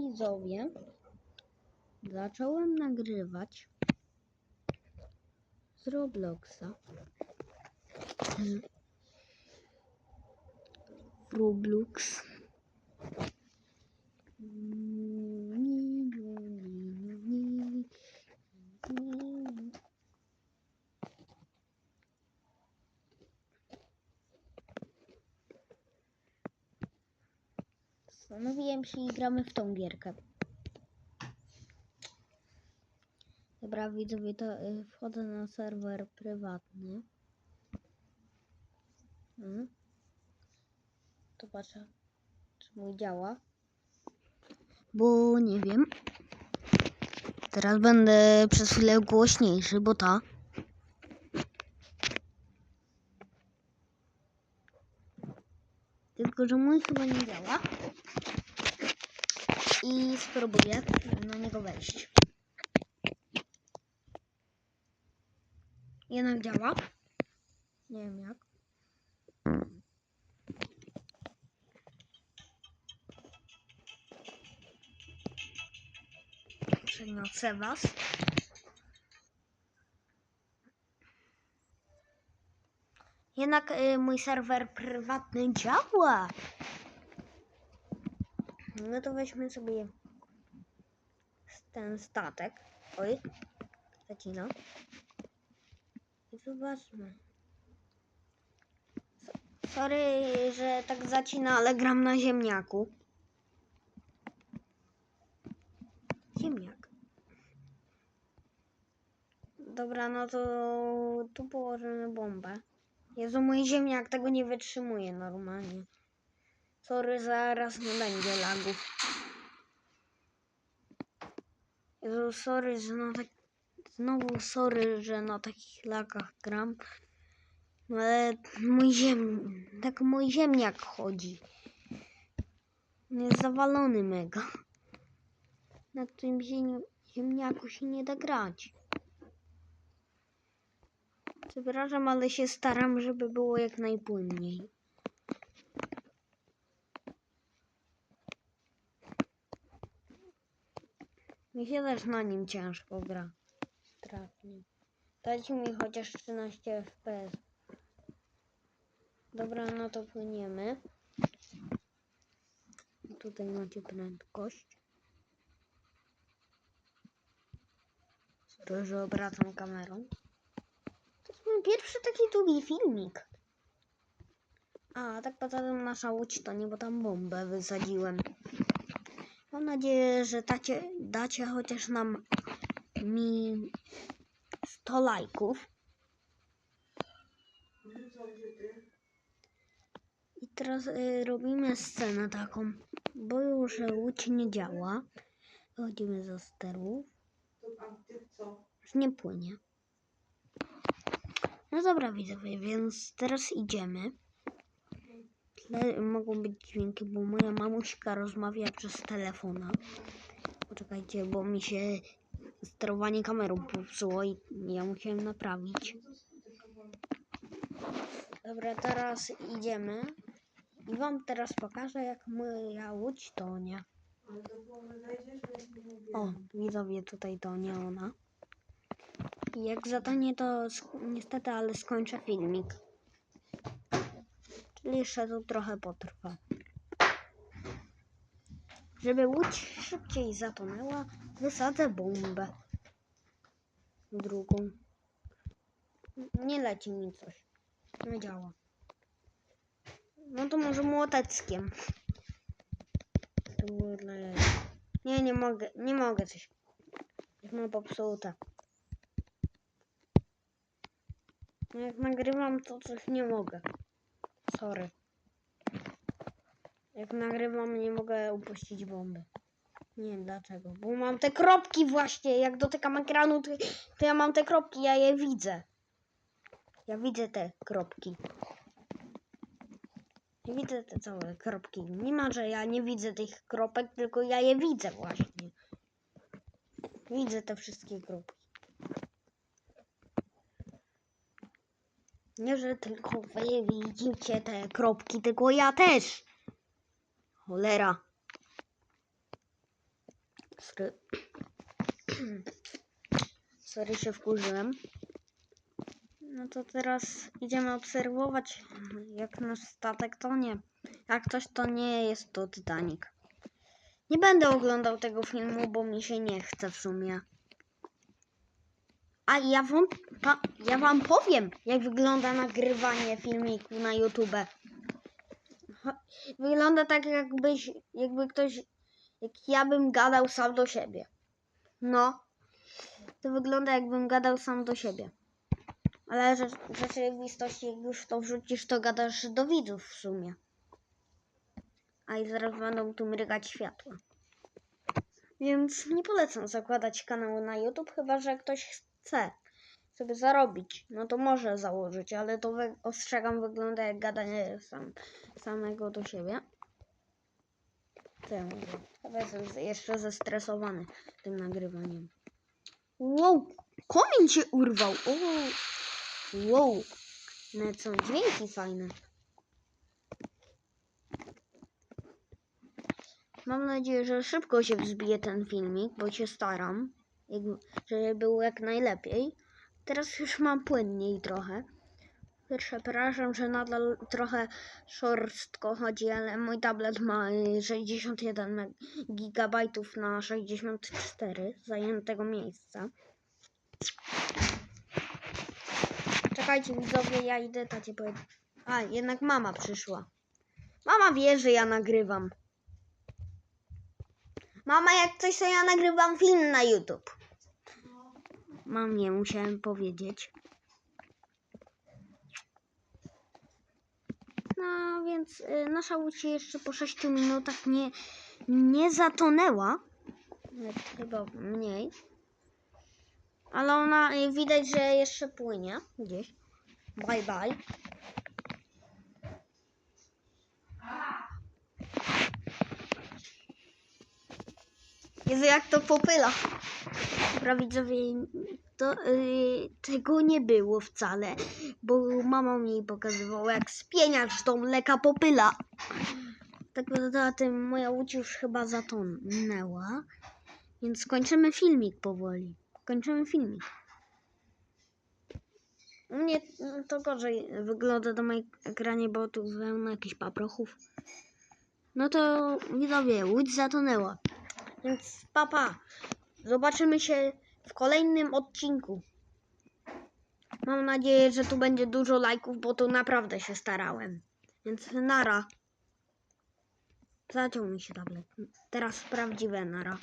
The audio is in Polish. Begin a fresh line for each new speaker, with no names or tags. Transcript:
widzowie, zacząłem nagrywać z Robloxa. Roblox. Zastanowiłem się i gramy w tą gierkę. Dobra, widzowie, to y, wchodzę na serwer prywatny. Mhm. To patrzę, czy mój działa. Bo nie wiem. Teraz będę przez chwilę głośniejszy, bo ta. Tylko, że mój chyba nie działa. I spróbuję na niego wejść. Jednak działa. Nie wiem jak. Przeniosę was. Jednak y, mój serwer prywatny działa. No to weźmy sobie ten statek. Oj, zacina. I zobaczmy. So- Sorry, że tak zacina, ale gram na ziemniaku. Ziemniak. Dobra, no to tu położymy bombę. Jezu, mój ziemniak tego nie wytrzymuje normalnie. Sorry, zaraz nie będzie lagów. Jezu, sorry, że na tak... Znowu sorry, że na takich lagach gram. No Ale mój ziem... Tak mój ziemniak chodzi. Jest zawalony mega. Na tym ziem... ziemniaku się nie da grać. Przepraszam, ale się staram, żeby było jak najpłynniej. Mi się też na nim ciężko gra. Strasznie. Dajcie mi chociaż 13 FPS. Dobra, no to płyniemy. Tutaj macie prędkość. Sorry, że obracam kamerą. To jest mój pierwszy taki długi filmik. A, tak poza tym nasza łódź to nie, bo tam bombę wysadziłem. Mam nadzieję, że dacie, dacie chociaż nam mi 100 lajków. I teraz y, robimy scenę taką, bo już łódź nie działa. Wychodzimy ze sterów. Już nie płynie. No dobra widzowie, więc teraz idziemy. Mogą być dźwięki, bo moja mamuśka rozmawia przez telefona. Poczekajcie, bo mi się sterowanie kamerą popsuło i ja musiałem naprawić. Dobra, teraz idziemy. I wam teraz pokażę, jak moja łódź tonie. O, widzowie, tutaj tonie ona. Jak zatonie, to niestety, ale skończę filmik. Czyli jeszcze to trochę potrwa. Żeby łódź szybciej zatonęła, wysadzę bombę. Drugą. Nie leci mi coś. Nie działa. No to może młoteckiem. Nie, nie mogę, nie mogę coś. Już mam popsute. Jak nagrywam, to coś nie mogę. Sorry. Jak nagrywam, nie mogę upuścić bomby. Nie wiem dlaczego. Bo mam te kropki właśnie. Jak dotykam ekranu, to, to ja mam te kropki, ja je widzę. Ja widzę te kropki. Widzę te całe kropki. Nie ma, że ja nie widzę tych kropek, tylko ja je widzę właśnie. Widzę te wszystkie kropki. Nie, że tylko wy widzicie te kropki, tylko ja też. Cholera. Sorry. Sorry, się wkurzyłem. No to teraz idziemy obserwować, jak nasz statek tonie. Jak coś to nie jest to Titanic. Nie będę oglądał tego filmu, bo mi się nie chce w sumie. A ja wam, pa, ja wam powiem, jak wygląda nagrywanie filmiku na YouTube. Wygląda tak, jakbyś, jakby ktoś, jak ja bym gadał sam do siebie. No, to wygląda, jakbym gadał sam do siebie. Ale w rzeczywistości, jak już to wrzucisz, to gadasz do widzów w sumie. A i zaraz będą tu mrygać światła. Więc nie polecam zakładać kanału na YouTube, chyba że ktoś chce sobie zarobić. No to może założyć, ale to ostrzegam, wygląda jak gadanie sam, samego do siebie. Chyba jestem jeszcze zestresowany tym nagrywaniem. Wow, komin się urwał. Wow, nawet są dźwięki fajne. Mam nadzieję, że szybko się wzbije ten filmik, bo się staram, żeby było jak najlepiej. Teraz już mam płynniej trochę. Przepraszam, że nadal trochę szorstko chodzi, ale mój tablet ma y, 61 meg- gigabajtów na 64 zajętego miejsca. Czekajcie widzowie, ja idę tacie powiedzieć. A, jednak mama przyszła. Mama wie, że ja nagrywam. Mama, jak coś, to ja nagrywam film na YouTube. Mamie musiałem powiedzieć. No więc y, nasza łódź jeszcze po 6 minutach nie, nie zatonęła. Chyba mniej. Ale ona y, widać, że jeszcze płynie gdzieś. Bye bye. Jezu, jak to popyla. Dobra, widzowie, to, y, tego nie było wcale, bo mama mi pokazywała, jak spieniacz tą mleka popyla. Tak poza tym moja łódź już chyba zatonęła, więc kończymy filmik powoli. Kończymy filmik. U mnie to gorzej wygląda na moim ekranie, bo tu pełno jakichś paprochów. No to widzowie, łódź zatonęła. Więc papa, zobaczymy się w kolejnym odcinku. Mam nadzieję, że tu będzie dużo lajków, bo tu naprawdę się starałem. Więc nara. Zaciął mi się tablet. Teraz prawdziwe nara.